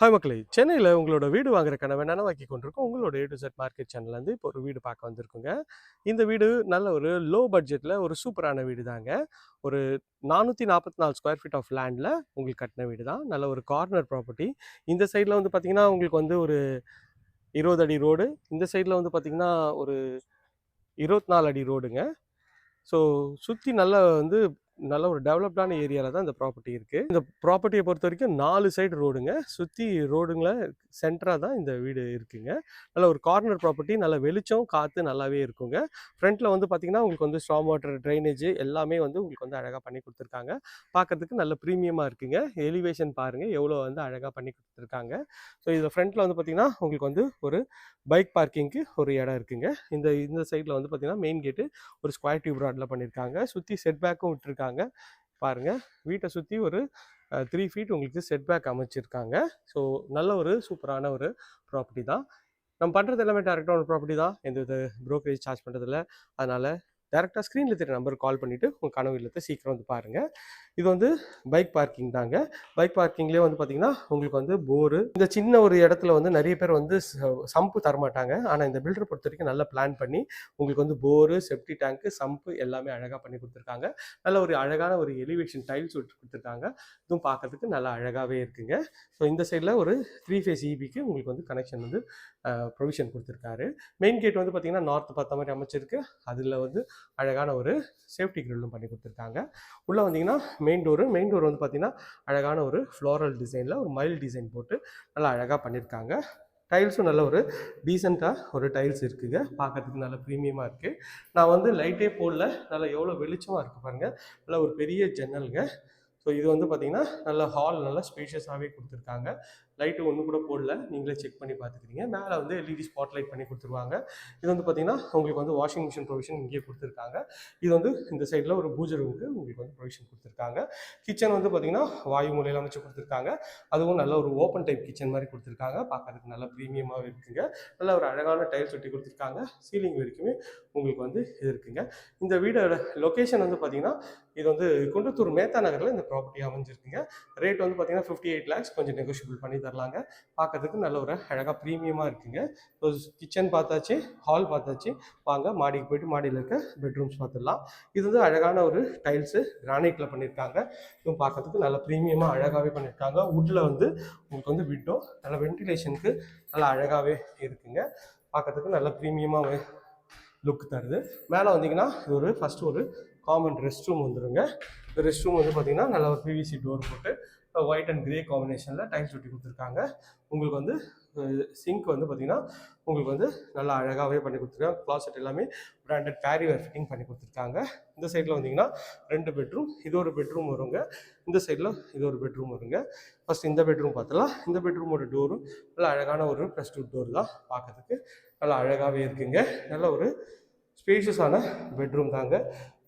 Hi மக்களே சென்னையில் உங்களோட வீடு வாங்குற கனவை நனவாக்கி கொண்டிருக்கோம். உங்களோட ஏ டு செட் மார்க்கெட் சேனல்லேருந்து இப்போ ஒரு வீடு பார்க்க வந்திருக்குங்க. இந்த வீடு நல்ல ஒரு லோ பட்ஜெட்டில் ஒரு சூப்பரான வீடு தாங்க. ஒரு நானூற்றி நாற்பத்தி நாலு ஸ்கொயர் ஃபீட் ஆஃப் லேண்டில் உங்களுக்கு கட்டின வீடு தான். நல்ல ஒரு கார்னர் ப்ராப்பர்ட்டி இந்த சைடில் வந்து பார்த்திங்கன்னா உங்களுக்கு வந்து ஒரு இருபது அடி ரோடு இந்த சைடில் வந்து பார்த்திங்கன்னா ஒரு இருபத்தி நாலு அடி ரோடுங்க ஸோ சுற்றி நல்லா வந்து நல்ல ஒரு டெவலப்டான ஏரியாவில் தான் இந்த ப்ராப்பர்ட்டி இருக்குது இந்த ப்ராப்பர்ட்டியை பொறுத்த வரைக்கும் நாலு சைடு ரோடுங்க. சுற்றி ரோடுங்கள சென்டராக தான் இந்த வீடு இருக்குங்க. நல்ல ஒரு கார்னர் ப்ராப்பர்ட்டி நல்ல வெளிச்சம் காற்று நல்லாவே இருக்குங்க. ஃப்ரண்ட்டில் வந்து பார்த்திங்கன்னா உங்களுக்கு வந்து ஸ்ட்ராங் வாட்டர் ட்ரைனேஜ் எல்லாமே வந்து உங்களுக்கு வந்து அழகாக பண்ணி கொடுத்துருக்காங்க. பார்க்கறதுக்கு நல்ல ப்ரீமியமாக இருக்குங்க. எலிவேஷன் பாருங்கள் எவ்வளோ வந்து அழகாக பண்ணி கொடுத்துருக்காங்க. ஸோ இதில் ஃப்ரண்ட்டில் வந்து பார்த்திங்கன்னா உங்களுக்கு வந்து ஒரு பைக் பார்க்கிங்க்கு ஒரு இடம் இருக்குங்க. இந்த இந்த சைடில் வந்து பார்த்திங்கன்னா மெயின் கேட்டு ஒரு ஸ்கொயர் டியூப் ராடில் பண்ணியிருக்காங்க சுற்றி செட் பேக்கும் விட்டுருக்காங்க பாருங்கள் வீட்டை சுற்றி ஒரு த்ரீ ஃபீட் உங்களுக்கு செட் பேக் அமைச்சிருக்காங்க. ஸோ நல்ல ஒரு சூப்பரான ஒரு ப்ராப்பர்ட்டி தான். நம்ம பண்ணுறது எல்லாமே டேரெக்டாக ஒரு ப்ராப்பர்ட்டி தான். எந்த வித ப்ரோக்கரேஜ் சார்ஜ் பண்ணுறதில்ல அதனால் டேரெக்டாக ஸ்க்ரீனில் தெரிய நம்பருக்கு கால் பண்ணிவிட்டு உங்கள் கனவு இல்லத்தை சீக்கிரம் வந்து பாருங்கள் இது வந்து பைக் பார்க்கிங் தாங்க. பைக் பார்க்கிங்லேயே வந்து பார்த்திங்கன்னா உங்களுக்கு வந்து போரு இந்த சின்ன ஒரு இடத்துல வந்து நிறைய பேர் வந்து சம்பு தரமாட்டாங்க. ஆனால் இந்த பில்டர் பொறுத்த வரைக்கும் நல்லா பிளான் பண்ணி உங்களுக்கு வந்து போரு செப்டி டேங்க்கு சம்பு எல்லாமே அழகாக பண்ணி கொடுத்துருக்காங்க. நல்ல ஒரு அழகான ஒரு எலிவேஷன் டைல்ஸ் விட்டு கொடுத்துருக்காங்க. இதுவும் பார்க்கறதுக்கு நல்லா அழகாகவே இருக்குங்க. ஸோ இந்த சைடில் ஒரு த்ரீ ஃபேஸ் இபிக்கு உங்களுக்கு வந்து கனெக்ஷன் வந்து ப்ரொவிஷன் கொடுத்துருக்காரு. மெயின் கேட் வந்து பார்த்திங்கன்னா நார்த் பார்த்த மாதிரி அமைச்சிருக்கு. அதில் வந்து அழகான ஒரு சேஃப்டி கிரில்லும் பண்ணி கொடுத்துருக்காங்க. உள்ளே வந்தீங்கன்னா மெயின் டோரு மெயின் டோர் வந்து பார்த்திங்கன்னா அழகான ஒரு ஃப்ளோரல் டிசைனில் ஒரு மயில் டிசைன் போட்டு நல்லா அழகாக பண்ணியிருக்காங்க டைல்ஸும் நல்ல ஒரு டீசெண்டாக ஒரு டைல்ஸ் இருக்குங்க. பார்க்கறதுக்கு நல்ல ப்ரீமியமாக இருக்குது நான் வந்து லைட்டே போடல. நல்லா எவ்வளோ வெளிச்சமாக இருக்குது பாருங்கள் நல்லா ஒரு பெரிய ஜன்னலுங்க. ஸோ இது வந்து பார்த்தீங்கன்னா நல்ல ஹால் நல்லா ஸ்பேஷியஸாகவே கொடுத்துருக்காங்க. லைட்டு ஒன்று கூட போடல. நீங்களே செக் பண்ணி பார்த்துக்கிறீங்க மேலே வந்து எல்இடி ஸ்பாட் லைட் பண்ணி கொடுத்துருவாங்க. இது வந்து பார்த்தீங்கன்னா உங்களுக்கு வந்து வாஷிங் மிஷின் ப்ரொவிஷன் இங்கேயே கொடுத்துருக்காங்க. இது வந்து இந்த சைடில் ஒரு பூஜை ரூமுக்கு உங்களுக்கு வந்து ப்ரொவிஷன் கொடுத்துருக்காங்க. கிச்சன் வந்து பார்த்தீங்கன்னா வாயு மூலையில் அமைச்சு கொடுத்துருக்காங்க. அதுவும் நல்ல ஒரு ஓப்பன் டைப் கிச்சன் மாதிரி கொடுத்துருக்காங்க. பார்க்கறதுக்கு நல்லா ப்ரீமியமாக இருக்குங்க. நல்ல ஒரு அழகான டைல்ஸ் ஒட்டி கொடுத்துருக்காங்க. சீலிங் வரைக்குமே உங்களுக்கு வந்து இது இருக்குங்க. இந்த வீடோட லொக்கேஷன் வந்து பார்த்திங்கன்னா இது வந்து குண்டத்தூர் மேத்தா நகரில் இந்த ப்ராப்பர்ட்டி அமைஞ்சிருக்குங்க. ரேட் வந்து பார்த்தீங்கன்னா ஃபிஃப்டி எயிட் லேக்ஸ் கொஞ்சம் நெகோஷியபிள் பண்ணி தரலாங்க. பார்க்கறதுக்கு நல்ல ஒரு அழகாக ப்ரீமியமாக இருக்குங்க. ஸோ கிச்சன் பார்த்தாச்சு ஹால் பார்த்தாச்சு. வாங்க மாடிக்கு போயிட்டு மாடியில் இருக்க பெட்ரூம்ஸ் பார்த்துடலாம். இது வந்து அழகான ஒரு டைல்ஸு கிரானைட்டில் பண்ணியிருக்காங்க இதுவும் பார்க்கறதுக்கு நல்ல ப்ரீமியமாக அழகாகவே பண்ணியிருக்காங்க வுட்டில் வந்து உங்களுக்கு வந்து விண்டோ நல்ல வென்டிலேஷனுக்கு நல்லா அழகாகவே இருக்குங்க. பார்க்கறதுக்கு நல்ல ப்ரீமியமாக லுக் தருது. மேலே வந்தீங்கன்னா இது ஒரு ஃபஸ்ட்டு ஒரு காமன் ரெஸ்ட் ரூம் வந்துருங்க. ரெஸ்ட் ரூம் வந்து பார்த்தீங்கன்னா நல்ல ஒரு பிவிசி டோர் போட்டு ஒயிட் அண்ட் கிரே காம்பினேஷனில் டைல்ஸ் ஒட்டி கொடுத்துருக்காங்க. உங்களுக்கு வந்து சிங்க் வந்து பார்த்தீங்கன்னா உங்களுக்கு வந்து நல்லா அழகாகவே பண்ணி கொடுத்துருக்காங்க. க்ளாசெட் எல்லாமே பிராண்டட் கேரிவேர் ஃபிட்டிங் பண்ணி கொடுத்துருக்காங்க. இந்த சைடில் வந்தீங்கன்னா ரெண்டு பெட்ரூம் இது ஒரு பெட்ரூம் வருங்க. இந்த சைடில் இது ஒரு பெட்ரூம் வருங்க. ஃபஸ்ட் இந்த பெட்ரூம் பார்த்தலாம் இந்த பெட்ரூமோட டோரும் நல்லா அழகான ஒரு ப்ளஸ் டூ டோர் தான் பார்க்கறதுக்கு. நல்லா அழகாகவே இருக்குங்க. நல்ல ஒரு ஸ்பேஷியஸான பெட்ரூம் தாங்க.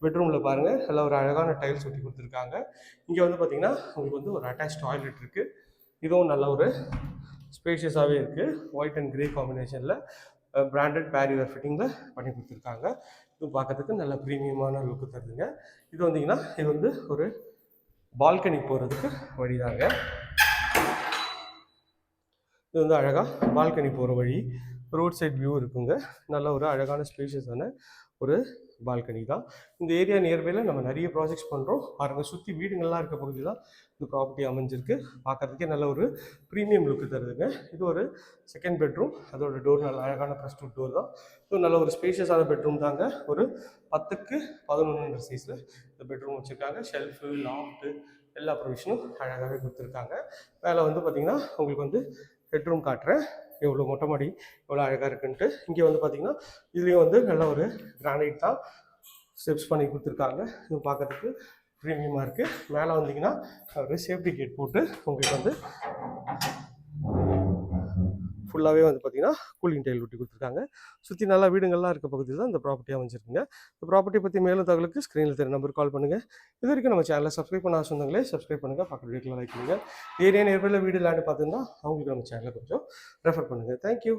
பெட்ரூமில் பாருங்கள் எல்லாம் ஒரு அழகான டைல்ஸ் ஒட்டி கொடுத்துருக்காங்க. இங்கே வந்து பார்த்தீங்கன்னா உங்களுக்கு வந்து ஒரு அட்டாச் டாய்லெட் இருக்குது இதுவும் நல்ல ஒரு ஸ்பேஷியஸாகவே இருக்குது ஒயிட் அண்ட் கிரே காம்பினேஷனில் பிராண்டட் பேரியர் ஃபிட்டிங்கில் பண்ணி கொடுத்துருக்காங்க. இது பார்க்கறதுக்கு நல்ல ப்ரீமியமான லுக்கு தருதுங்க. இது வந்தீங்கன்னா இது வந்து ஒரு பால்கனி போகிறதுக்கு வழிதாங்க. இது வந்து அழகாக பால்கனி போகிற வழி. ரோட் சைட் வியூ இருக்குங்க. நல்ல ஒரு அழகான ஸ்பேஷியஸான ஒரு பால்கனி தான். இந்த ஏரியா நியர்பையில் நம்ம நிறைய ப்ராஜெக்ட்ஸ் பண்ணுறோம் பாருங்கள் சுற்றி வீடுங்கள்லாம் இருக்க பகுதி தான் இந்த ப்ராப்பர்ட்டி அமைஞ்சிருக்கு. பார்க்கறதுக்கே நல்ல ஒரு ப்ரீமியம் லுக்கு தருதுங்க. இது ஒரு செகண்ட் பெட்ரூம் அதோட டோர் நல்ல அழகான ப்ளஸ் டூ டோர் தான். இது நல்ல ஒரு ஸ்பேஷியஸான பெட்ரூம் தாங்க. ஒரு பத்துக்கு பதினொன்றுன்ற சைஸில் இந்த பெட்ரூம் வச்சுருக்காங்க. ஷெல்ஃபு லாஃப்ட்டு எல்லா ப்ரொவிஷனும் அழகாகவே கொடுத்துருக்காங்க. மேலே வந்து பார்த்திங்கன்னா உங்களுக்கு வந்து பெட்ரூம் காட்டுறேன். எவ்வளோ மொட்டை மாடி எவ்வளோ அழகாக இருக்குன்ட்டு இங்கே வந்து பார்த்திங்கன்னா இதுலேயும் வந்து நல்ல ஒரு கிரானைட் தான் ஸ்டெப்ஸ் பண்ணி கொடுத்துருக்காங்க. இது பார்க்கறதுக்கு ப்ரீமியமாக இருக்குது மேலே வந்தீங்கன்னா ஒரு சேஃப்டி கேட் போட்டு உங்களுக்கு வந்து ஃபுல்லாகவே வந்து பார்த்தீங்கன்னா கூலிங் டைல் ஒட்டி கொடுத்துருக்காங்க. சுற்றி நல்லா வீடுங்கள்லாம் இருக்க பகுதியில் தான் இந்த ப்ராப்பர்ட்டி அமைஞ்சிருக்குங்க. இந்த ப்ராப்பர்ட்டி பற்றி மேலும் தகவலுக்கு ஸ்க்ரீனில் தெரிய நம்பருக்கு கால் பண்ணுங்கள் இது வரைக்கும் நம்ம சேனலை சப்ஸ்கிரைப் பண்ண சொந்தங்களே சப்ஸ்கிரைப் பண்ணுங்கள் பக்கத்து வீட்டில் லைக் பண்ணுங்கள் ஏரியா நேரில் வீடு லேண்டு பார்த்துருந்தா அவங்களுக்கு நம்ம சேனலை கொஞ்சம் ரெஃபர் பண்ணுங்கள் தேங்க்யூ